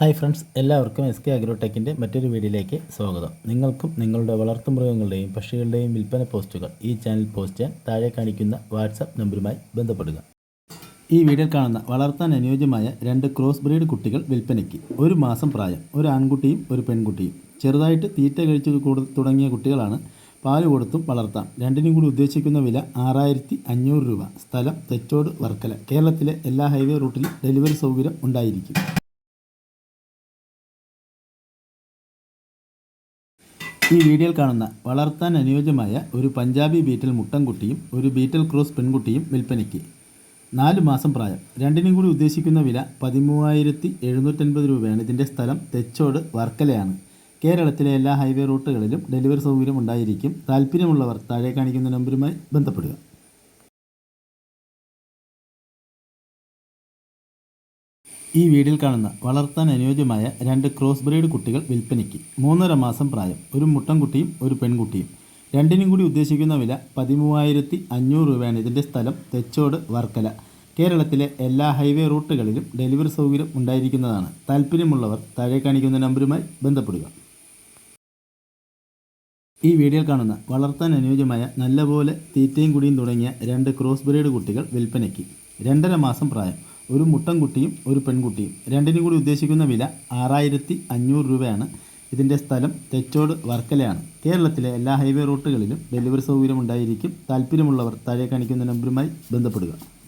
Hi friends എല്ലാവർക്കും S K അഗ്രോടെക്കിന്റെ മറ്റൊരു വീഡിയോയിലേക്ക് സ്വാഗതം. നിങ്ങൾക്കും നിങ്ങളുടെ വളർത്തുമൃഗങ്ങളുടെയും പക്ഷികളുടെയും വിൽപ്പന പോസ്റ്റുകൾ ഈ ചാനൽ പോസ്റ്റ് ചെയ്യാൻ താഴെ കാണിക്കുന്ന വാട്സാപ്പ് നമ്പറുമായി ബന്ധപ്പെടുക. ഈ വീഡിയോ കാണുന്ന വളർത്താൻ അനുയോജ്യമായ രണ്ട് ക്രോസ് ബ്രീഡ് കുട്ടികൾ വിൽപ്പനയ്ക്ക്. ഒരു മാസം പ്രായം ഒരു ആൺകുട്ടിയും ഒരു പെൺകുട്ടിയും. ചെറുതായിട്ട് തീറ്റ കഴിച്ചു തുടങ്ങിയ കുട്ടികളാണ് പാൽ കൊടുത്തും വളർത്താം. രണ്ടിനും കൂടി ഉദ്ദേശിക്കുന്ന വില ആറായിരത്തി അഞ്ഞൂറ് രൂപ. സ്ഥലം തെച്ചോട് വർക്കല. കേരളത്തിലെ എല്ലാ ഹൈവേ റൂട്ടിലും ഡെലിവറി സൗകര്യം ഉണ്ടായിരിക്കും. ഈ വീഡിയോയിൽ കാണുന്ന വളർത്താൻ അനുയോജ്യമായ ഒരു പഞ്ചാബി ബീറ്റൽ മുട്ടൻകുട്ടിയും ഒരു ബീറ്റൽ ക്രോസ് പെൺകുട്ടിയും വിൽപ്പനയ്ക്ക്. നാല് മാസം പ്രായം. രണ്ടിനും കൂടി ഉദ്ദേശിക്കുന്ന വില പതിമൂവായിരത്തി എഴുന്നൂറ്റൻപത് രൂപയാണ്. ഇതിന്റെ സ്ഥലം തെച്ചോട് വർക്കലയാണ്. കേരളത്തിലെ എല്ലാ ഹൈവേ റൂട്ടുകളിലും ഡെലിവറി സൗകര്യം ഉണ്ടായിരിക്കും. താല്പര്യമുള്ളവർ താഴെ കാണിക്കുന്ന നമ്പരുമായി ബന്ധപ്പെടുക. ഈ വീഡിയോയിൽ കാണുന്ന വളർത്താൻ അനുയോജ്യമായ രണ്ട് ക്രോസ് ബ്രീഡ് കുട്ടികൾ വിൽപ്പനയ്ക്ക്. മൂന്നര മാസം പ്രായം. ഒരു മുട്ടൻകുട്ടിയും ഒരു പെൺകുട്ടിയും. രണ്ടിനും കൂടി ഉദ്ദേശിക്കുന്ന വില പതിമൂവായിരത്തി അഞ്ഞൂറ് രൂപയാണ്. ഇതിന്റെ സ്ഥലം തെച്ചോട് വർക്കല. കേരളത്തിലെ എല്ലാ ഹൈവേ റൂട്ടുകളിലും ഡെലിവറി സൗകര്യം ഉണ്ടായിരിക്കുന്നതാണ്. താല്പര്യമുള്ളവർ താഴെ കാണിക്കുന്ന നമ്പറുമായി ബന്ധപ്പെടുക. ഈ വീഡിയോയിൽ കാണുന്ന വളർത്താൻ അനുയോജ്യമായ നല്ലപോലെ തീറ്റയും കുടിയും തുടങ്ങിയ രണ്ട് ക്രോസ് ബ്രീഡ് കുട്ടികൾ വിൽപ്പനയ്ക്ക്. രണ്ടര മാസം പ്രായം. ഒരു മുട്ടൻകുട്ടിയും ഒരു പെൺകുട്ടിയും. രണ്ടിനും കൂടി ഉദ്ദേശിക്കുന്ന വില ആറായിരത്തി അഞ്ഞൂറ് രൂപയാണ്. ഇതിന്റെ സ്ഥലം തെച്ചോട് വർക്കലയാണ്. കേരളത്തിലെ എല്ലാ ഹൈവേ റൂട്ടുകളിലും ഡെലിവറി സൗകര്യം ഉണ്ടായിരിക്കും. താല്പര്യമുള്ളവർ താഴെ കാണിക്കുന്ന നമ്പറുമായി ബന്ധപ്പെടുക.